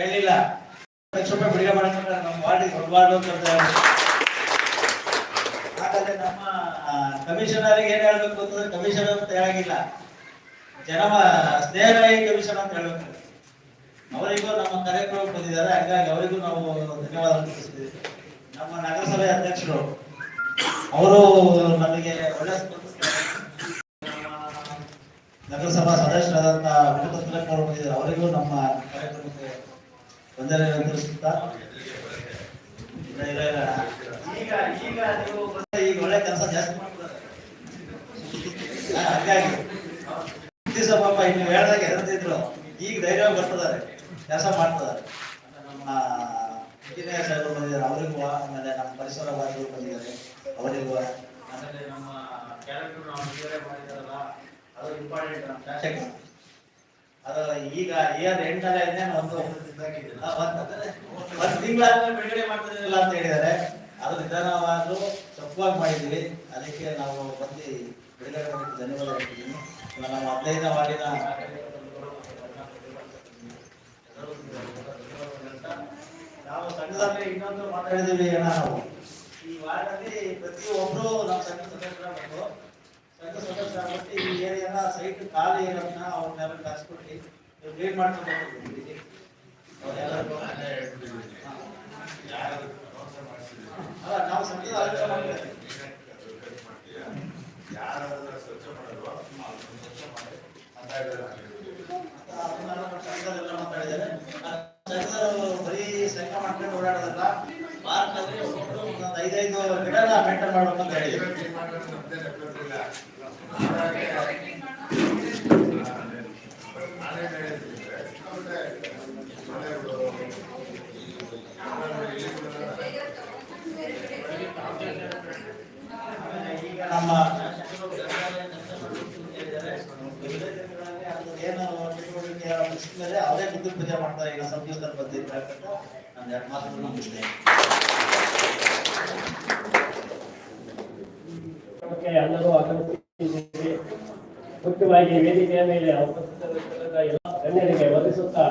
ಹೇಳಿಲ್ಲ. ಲಕ್ಷ ರೂಪಾಯಿ ಬಿಡುಗಡೆ ಮಾಡಿದ್ರೆ ನಮ್ಮ ವಾರ್ಡಿಗೆ ವಾರ್ಡ್ ಅಂತ. ಹಾಗಾದ್ರೆ ನಮ್ಮ ಕಮಿಷನರಿಗೆ ಏನ್ ಹೇಳ್ಬೇಕು ಅಂತಂದ್ರೆ ಕಮಿಷನರ್ ಅಂತ ಹೇಳಂಗಿಲ್ಲ. ಜನ ಸ್ನೇಹರಾಯಿ ಕಮಿಷನ್ ಅಂತ ಹೇಳ್ಬೇಕು. ಅವರಿಗೂ ನಮ್ಮ ಕಾರ್ಯಕ್ರಮ ಬಂದಿದ್ದಾರೆ. ಹಾಗಾಗಿ ಅವರಿಗೂ ನಾವು ಧನ್ಯವಾದ ನಮ್ಮ ನಗರಸಭೆ ಅಧ್ಯಕ್ಷರು, ಅವರು ನಮಗೆ ಒಳ್ಳೆ ನಗರಸಭಾ ಸದಸ್ಯರಾದಂತ ಭೂತತ್ವಜ್ಞ ಅವರು ಬಂದಿದ್ದಾರೆ ಅವರಿಗೂ ನಮ್ಮ ಕಾರ್ಯಕ್ರಮಕ್ಕೆ ಇಲ್ಲ, ಇಲ್ಲ. ಈಗ ಈಗ ನೀವು ಈಗ ಒಳ್ಳೆ ಕೆಲಸ ಜಾಸ್ತಿ ಮಾಡ್ತಾರೆ ಹಾ, ಹಾಗಾಗಿ. ದಿವಸ ಪಾಪ ಇನ್ನು ಹೇಳ್ದಾಗ ಹೆದರ್ತಿದ್ರು ಈಗ ಧೈರ್ಯ ಬರ್ತದಾರೆ ಕೆಲಸ ಮಾಡ್ತಿದ್ದಾರೆ. ನಮ್ಮ ಇಂಜಿನಿಯರ್ ಸಾಹೇಬರು ಬಂದಿದ್ದಾರೆ ಅವರಿಗೂ ಆಮೇಲೆ ನಮ್ಮ ಪರಿಸರವಾದಿಗಳು ಬಂದಿದ್ದಾರೆ ಅವರಿಗೂ ಆಮೇಲೆ ನಮ್ಮ ಕ್ಯಾರೆಕ್ಟರ್ ನಾವು ಮಾಡಿದಾರಲ್ಲ ಅದು ಇಂಪಾರ್ಟೆಂಟ್ ನಮ್ಮ ಶಾಸಕ ಅದು ಈಗ ಏನ್ ಎಂಟನೇ ಒಂದು ಆ, ಒಂದು ಒಂದು ತಿಂಗಳಾದ್ಮೇಲೆ ಬಿಡುಗಡೆ ಮಾಡ್ತಿರಲಿಲ್ಲ ಅಂತ ಹೇಳಿದ್ದಾರೆ ಅದು ನಿಧಾನವಾದ್ರು ತಪ್ಪವಾಗಿ ಮಾಡಿದ್ದೀವಿ ಅದಕ್ಕೆ ನಾವು ಬಂದು ಬಿಡುಗಡೆ ಮಾಡಿದ್ದು ಧನ್ಯವಾದ ಹೇಳ್ತಿದ್ದೀನಿ. ನಮ್ಮ ಹದಿನೈದನೇ ವಾರ್ಡಿನ ನಾವು ಸಂಘದಲ್ಲಿ ಇನ್ನೊಂದು ಮಾತಾಡಿದೀವಿ ಅಣ್ಣ ನಾವು. ಈ ವಾರ್ಡಲ್ಲಿ ಪ್ರತಿಯೊಬ್ಬರು ನಮ್ಮ ಸಂಘ ಸದಸ್ಯರಾಗಬೇಕು ಸಂಘ ಸದಸ್ಯರಾಗ್ಬಿಟ್ಟು ಈ ಏರಿಯಾನ ಸೈಟ್ ಖಾಲಿ ಇರೋದನ್ನ ಅವ್ರನ್ನೆಲ್ಲ ಕಳ್ಸ್ಕೊಟ್ಟು ನೀವು ಕ್ಲೀನ್ ಮಾಡ್ಕೊಂಡು ಅಲ್ಲ, ನಾವು ಸಂಘದ ಆಲೋಚನೆ ಸ್ವಚ್ಛ ಅದನ್ನೆಲ್ಲ ನಮ್ಮ ಸಂಘದಲ್ಲೆಲ್ಲ ಮಾತಾಡಿದ್ದಾರೆ. ಆ ಸಂಘದವರು ಬರೀ ಸಂಘ ಮಾಡ್ಕೊಂಡು ಓಡಾಡೋದಲ್ಲ. ಭಾರತದಲ್ಲಿ ಒಬ್ಬೊಬ್ರು ಒಂದೊಂದು ಅಂತ ಈಗ ನಮ್ಮ ಚಟುವಟಿಕೆ ಮೇಲೆ ಅವರೇ ಬುದ್ಧಿ ಪೂಜೆ ಮಾಡ್ತಾರೆ ಈಗ ಸಂಯುಕ್ತರು ಬಂದಿದ್ದು ಹೇಳ್ಬಿಟ್ಟು ನಾನು ಎರಡು ಮಾತುಗಳು ನಂಬಿದ್ದೆ ಎಲ್ಲರೂ ಆಗಮಿಸಿದ್ದೀರಿ ಮುಖ್ಯವಾಗಿ ವೇದಿಕೆಯ ಮೇಲೆ ಎಲ್ಲ ಗಣ್ಯರಿಗೆ ವಂದಿಸುತ್ತಾ